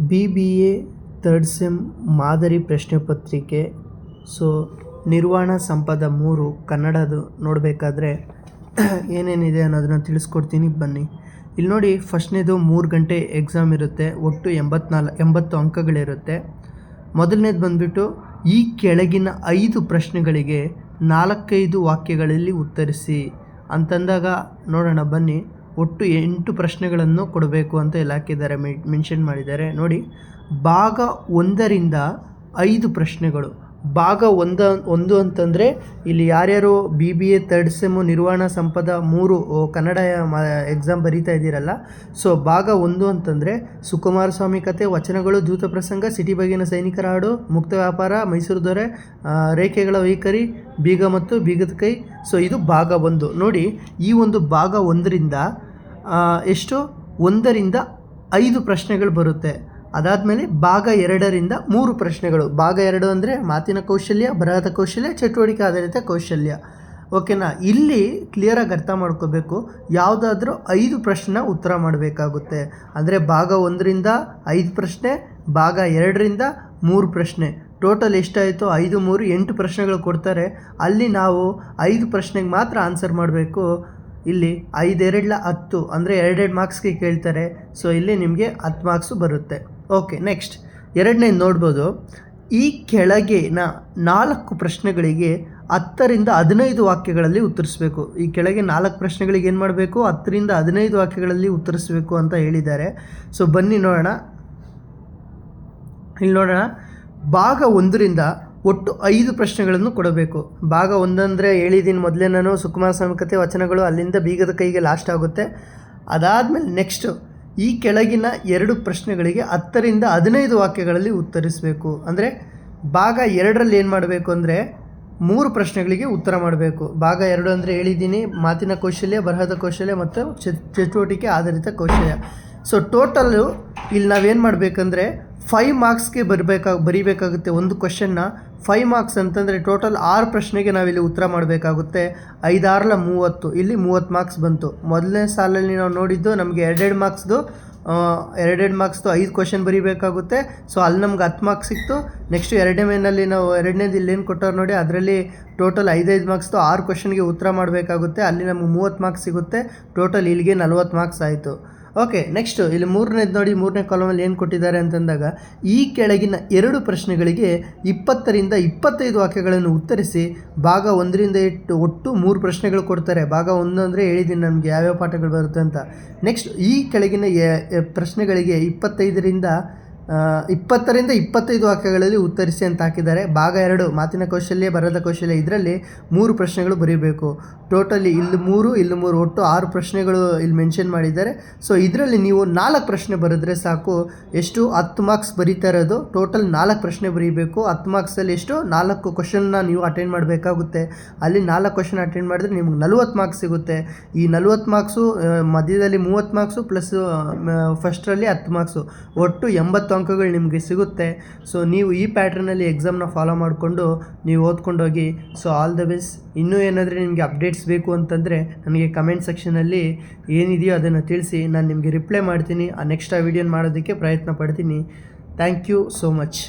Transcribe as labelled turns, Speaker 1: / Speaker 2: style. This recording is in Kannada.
Speaker 1: B B A third sem ಮಾದರಿ ಪ್ರಶ್ನೆ ಪತ್ರಿಕೆ. ಸೊ, ನಿರ್ವಾಣ ಸಂಪದ ಮೂರು ಕನ್ನಡದು ನೋಡಬೇಕಾದ್ರೆ ಏನೇನಿದೆ ಅನ್ನೋದನ್ನು ತಿಳಿಸ್ಕೊಡ್ತೀನಿ, ಬನ್ನಿ. ಇಲ್ಲಿ ನೋಡಿ, ಫಸ್ಟ್ನೇದು ಮೂರು ಗಂಟೆ ಎಕ್ಸಾಮ್ ಇರುತ್ತೆ, ಒಟ್ಟು ಎಂಬತ್ನಾಲ್ಕು ಎಂಬತ್ತು ಅಂಕಗಳಿರುತ್ತೆ. ಮೊದಲನೇದು ಬಂದುಬಿಟ್ಟು, ಈ ಕೆಳಗಿನ ಐದು ಪ್ರಶ್ನೆಗಳಿಗೆ ನಾಲ್ಕೈದು ವಾಕ್ಯಗಳಲ್ಲಿ ಉತ್ತರಿಸಿ ಅಂತಂದಾಗ ನೋಡೋಣ, ಬನ್ನಿ. ಒಟ್ಟು ಎಂಟು ಪ್ರಶ್ನೆಗಳನ್ನು ಕೊಡಬೇಕು ಅಂತ ಇಲ್ಲಿ ಹಾಕಿದ್ದಾರೆ ಮೆನ್ಷನ್ ಮಾಡಿದ್ದಾರೆ. ನೋಡಿ, ಭಾಗ ಒಂದರಿಂದ ಐದು ಪ್ರಶ್ನೆಗಳು. ಭಾಗ ಒಂದ, ಒಂದು ಅಂತಂದರೆ ಇಲ್ಲಿ ಯಾರ್ಯಾರು B B A third sem ನಿರ್ವಹಣಾ ಸಂಪದ ಮೂರು ಕನ್ನಡ ಎಕ್ಸಾಮ್ ಬರೀತಾ ಇದ್ದೀರಲ್ಲ, ಸೊ ಭಾಗ ಒಂದು ಅಂತಂದರೆ ಸುಕುಮಾರ ಸ್ವಾಮಿ ಕತೆ, ವಚನಗಳು ದೂತ ಪ್ರಸಂಗ, ಸಿಟಿ ಬಗೆಯ ಸೈನಿಕರ ಹಾಡು, ಮುಕ್ತ ವ್ಯಾಪಾರ, ಮೈಸೂರು ದೊರೆ ರೇಖೆಗಳ ವೈಖರಿ, ಬೀಗ ಮತ್ತು ಬೀಗದ ಕೈ. ಸೊ ಇದು ಭಾಗ ಒಂದು. ನೋಡಿ, ಈ ಒಂದು ಭಾಗ ಒಂದರಿಂದ ಎಷ್ಟು? ಒಂದರಿಂದ ಐದು ಪ್ರಶ್ನೆಗಳು ಬರುತ್ತೆ. ಅದಾದಮೇಲೆ ಭಾಗ ಎರಡರಿಂದ ಮೂರು ಪ್ರಶ್ನೆಗಳು. ಭಾಗ ಎರಡು ಅಂದರೆ ಮಾತಿನ ಕೌಶಲ್ಯ, ಬರಹದ ಕೌಶಲ್ಯ, ಚಟುವಟಿಕೆ ಆಧಾರಿತ ಕೌಶಲ್ಯ. ಓಕೆನಾ? ಇಲ್ಲಿ ಕ್ಲಿಯರಾಗಿ ಅರ್ಥ ಮಾಡ್ಕೋಬೇಕು. ಯಾವುದಾದ್ರೂ ಐದು ಪ್ರಶ್ನೆ ಉತ್ತರ ಮಾಡಬೇಕಾಗುತ್ತೆ. ಅಂದರೆ ಭಾಗ ಒಂದರಿಂದ ಐದು ಪ್ರಶ್ನೆ, ಭಾಗ ಎರಡರಿಂದ ಮೂರು ಪ್ರಶ್ನೆ. ಟೋಟಲ್ ಎಷ್ಟಾಯಿತು? ಐದು, ಮೂರು, ಎಂಟು ಪ್ರಶ್ನೆಗಳು ಕೊಡ್ತಾರೆ. ಅಲ್ಲಿ ನಾವು ಐದು ಪ್ರಶ್ನೆಗೆ ಮಾತ್ರ ಆನ್ಸರ್ ಮಾಡಬೇಕು. ಇಲ್ಲಿ ಐದೆರಡ್ಲ ಹತ್ತು ಅಂದರೆ ಎರಡೆರಡು ಮಾರ್ಕ್ಸ್ಗೆ ಕೇಳ್ತಾರೆ. ಸೊ ಇಲ್ಲಿ ನಿಮಗೆ ಹತ್ತು ಮಾರ್ಕ್ಸು ಬರುತ್ತೆ. ಓಕೆ ನೆಕ್ಸ್ಟ್ ಎರಡನೇ ನೋಡ್ಬೋದು. ಈ ಕೆಳಗಿನ ನಾಲ್ಕು ಪ್ರಶ್ನೆಗಳಿಗೆ ಹತ್ತರಿಂದ ಹದಿನೈದು ವಾಕ್ಯಗಳಲ್ಲಿ ಉತ್ತರಿಸಬೇಕು. ಈ ಕೆಳಗೆ ನಾಲ್ಕು ಪ್ರಶ್ನೆಗಳಿಗೆ ಏನು ಮಾಡಬೇಕು? ಹತ್ತರಿಂದ ಹದಿನೈದು ವಾಕ್ಯಗಳಲ್ಲಿ ಉತ್ತರಿಸಬೇಕು ಅಂತ ಹೇಳಿದ್ದಾರೆ. ಸೊ ಬನ್ನಿ ನೋಡೋಣ. ಇಲ್ಲಿ ನೋಡೋಣ. ಭಾಗ ಒಂದರಿಂದ ಒಟ್ಟು ಐದು ಪ್ರಶ್ನೆಗಳನ್ನು ಕೊಡಬೇಕು. ಭಾಗ ಒಂದಂದರೆ ಹೇಳಿದ್ದೀನಿ ಮೊದಲೇ ನಾನು, ಸುಕುಮಾರ ಸ್ವಾಮಿ ವಚನಗಳು ಅಲ್ಲಿಂದ ಬೀಗದ ಕೈಗೆ ಲಾಸ್ಟ್ ಆಗುತ್ತೆ. ಅದಾದಮೇಲೆ ನೆಕ್ಸ್ಟು ಈ ಕೆಳಗಿನ ಎರಡು ಪ್ರಶ್ನೆಗಳಿಗೆ ಹತ್ತರಿಂದ ಹದಿನೈದು ವಾಕ್ಯಗಳಲ್ಲಿ ಉತ್ತರಿಸಬೇಕು. ಅಂದರೆ ಭಾಗ ಎರಡರಲ್ಲಿ ಏನು ಮಾಡಬೇಕು ಅಂದರೆ ಮೂರು ಪ್ರಶ್ನೆಗಳಿಗೆ ಉತ್ತರ ಮಾಡಬೇಕು. ಭಾಗ ಎರಡು ಅಂದರೆ ಹೇಳಿದ್ದೀನಿ ಮಾತಿನ ಕೌಶಲ್ಯ, ಬರಹದ ಕೌಶಲ್ಯ ಮತ್ತು ಚಟುವಟಿಕೆ ಆಧಾರಿತ ಕೌಶಲ್ಯ. ಸೊ ಟೋಟಲ್ಲು ಇಲ್ಲಿ ನಾವೇನು ಮಾಡಬೇಕಂದ್ರೆ ಫೈವ್ ಮಾರ್ಕ್ಸ್ಗೆ ಬರಬೇಕಾ, ಬರೀಬೇಕಾಗುತ್ತೆ ಒಂದು ಕ್ವಶನ್ನ ಫೈವ್ ಮಾರ್ಕ್ಸ್ ಅಂತಂದರೆ ಟೋಟಲ್ ಆರು ಪ್ರಶ್ನೆಗೆ ನಾವಿಲ್ಲಿ ಉತ್ತರ ಮಾಡಬೇಕಾಗುತ್ತೆ. ಐದಾರಲ ಮೂವತ್ತು, ಇಲ್ಲಿ ಮೂವತ್ತು ಮಾರ್ಕ್ಸ್ ಬಂತು. ಮೊದಲನೇ ಸಾಲಲ್ಲಿ ನಾವು ನೋಡಿದ್ದು ನಮಗೆ ಎರಡೆರಡು ಮಾರ್ಕ್ಸ್ದು ಎರಡೆರಡು ಮಾರ್ಕ್ಸ್ದು ಐದು ಕ್ವಶನ್ ಬರೀಬೇಕಾಗುತ್ತೆ. ಸೊ ಅಲ್ಲಿ ನಮ್ಗೆ ಹತ್ತು ಮಾರ್ಕ್ಸ್ ಸಿಕ್ತು. ನೆಕ್ಸ್ಟ್ ಎರಡನೇ ಮೇನಲ್ಲಿ ನಾವು, ಎರಡನೇದು ಇಲ್ಲಿ ಏನು ಕೊಟ್ಟವ್ರು ನೋಡಿ, ಅದರಲ್ಲಿ ಟೋಟಲ್ ಐದೈದು ಮಾರ್ಕ್ಸ್ದು ಆರು ಕ್ವಶನ್ಗೆ ಉತ್ತರ ಮಾಡಬೇಕಾಗುತ್ತೆ. ಅಲ್ಲಿ ನಮಗೆ ಮೂವತ್ತು ಮಾರ್ಕ್ಸ್ ಸಿಗುತ್ತೆ. ಟೋಟಲ್ ಇಲ್ಲಿಗೆ ನಲ್ವತ್ತು ಮಾರ್ಕ್ಸ್ ಆಯಿತು. ಓಕೆ ನೆಕ್ಸ್ಟು ಇಲ್ಲಿ ಮೂರನೇದು ನೋಡಿ, ಮೂರನೇ ಕಾಲಮಲ್ಲಿ ಏನು ಕೊಟ್ಟಿದ್ದಾರೆ ಅಂತಂದಾಗ, ಈ ಕೆಳಗಿನ ಎರಡು ಪ್ರಶ್ನೆಗಳಿಗೆ ಇಪ್ಪತ್ತರಿಂದ ಇಪ್ಪತ್ತೈದು ವಾಕ್ಯಗಳನ್ನು ಉತ್ತರಿಸಿ, ಭಾಗ ಒಂದರಿಂದ ಇಟ್ಟು ಒಟ್ಟು ಮೂರು ಪ್ರಶ್ನೆಗಳು ಕೊಡ್ತಾರೆ. ಭಾಗ ಒಂದು ಅಂದರೆ ಹೇಳಿದ್ದೀನಿ ನಮಗೆ ಯಾವ್ಯಾವ ಪಾಠಗಳು ಬರುತ್ತೆ ಅಂತ. ನೆಕ್ಸ್ಟ್ ಈ ಕೆಳಗಿನ ಪ್ರಶ್ನೆಗಳಿಗೆ ಇಪ್ಪತ್ತೈದರಿಂದ ಇಪ್ಪತ್ತರಿಂದ ಇಪ್ಪತ್ತೈದು ವಾಕ್ಯಗಳಲ್ಲಿ ಉತ್ತರಿಸಿ ಅಂತ ಹಾಕಿದ್ದಾರೆ. ಭಾಗ ಎರಡು, ಮಾತಿನ ಕೌಶಲ್ಯ, ಬರದ ಕೌಶಲ್ಯ, ಇದರಲ್ಲಿ ಮೂರು ಪ್ರಶ್ನೆಗಳು ಬರೀಬೇಕು. ಟೋಟಲಿ ಇಲ್ಲಿ ಮೂರು ಇಲ್ಲಿ ಮೂರು, ಒಟ್ಟು ಆರು ಪ್ರಶ್ನೆಗಳು ಇಲ್ಲಿ ಮೆನ್ಷನ್ ಮಾಡಿದ್ದಾರೆ. ಸೊ, ಇದರಲ್ಲಿ ನೀವು ನಾಲ್ಕು ಪ್ರಶ್ನೆ ಬರೆದ್ರೆ ಸಾಕು. ಎಷ್ಟು? ಹತ್ತು ಮಾರ್ಕ್ಸ್ ಬರೀತಾ ಇರೋದು. ಟೋಟಲ್ ನಾಲ್ಕು ಪ್ರಶ್ನೆ ಬರೀಬೇಕು. ಹತ್ತು ಮಾರ್ಕ್ಸಲ್ಲಿ ಎಷ್ಟು? ನಾಲ್ಕು ಕ್ವಶನ್ನ ನೀವು ಅಟೆಂಡ್ ಮಾಡಬೇಕಾಗುತ್ತೆ. ಅಲ್ಲಿ ನಾಲ್ಕು ಕ್ವಶನ್ ಅಟೆಂಡ್ ಮಾಡಿದ್ರೆ ನಿಮ್ಗೆ ನಲ್ವತ್ತು ಮಾರ್ಕ್ಸ್ ಸಿಗುತ್ತೆ. ಈ ನಲ್ವತ್ತು ಮಾರ್ಕ್ಸು ಮಧ್ಯದಲ್ಲಿ ಮೂವತ್ತು ಮಾರ್ಕ್ಸು, ಪ್ಲಸ್ ಫಸ್ಟ್ರಲ್ಲಿ ಹತ್ತು ಮಾರ್ಕ್ಸು. ಒಟ್ಟು ಎಂಬತ್ತು ಅಂಕಗಳು ನಿಮಗೆ ಸಿಗುತ್ತೆ. ಸೊ ನೀವು ಈ ಪ್ಯಾಟ್ರನಲ್ಲಿ ಎಕ್ಸಾಮ್ನ ಫಾಲೋ ಮಾಡಿಕೊಂಡು ನೀವು ಓದ್ಕೊಂಡೋಗಿ ಸೊ ಆಲ್ ದ ಬೆಸ್ಟ್ ಇನ್ನೂ ಏನಾದರೂ ನಿಮಗೆ ಅಪ್ಡೇಟ್ಸ್ ಬೇಕು ಅಂತಂದರೆ ನನಗೆ ಕಮೆಂಟ್ ಸೆಕ್ಷನಲ್ಲಿ ಏನಿದೆಯೋ ಅದನ್ನು ತಿಳಿಸಿ, ನಾನು ನಿಮಗೆ ರಿಪ್ಲೈ ಮಾಡ್ತೀನಿ. ಆ ನೆಕ್ಸ್ಟ್ ಆ ವಿಡಿಯೋನ ಮಾಡೋದಕ್ಕೆ ಪ್ರಯತ್ನ ಪಡ್ತೀನಿ. Thank you so much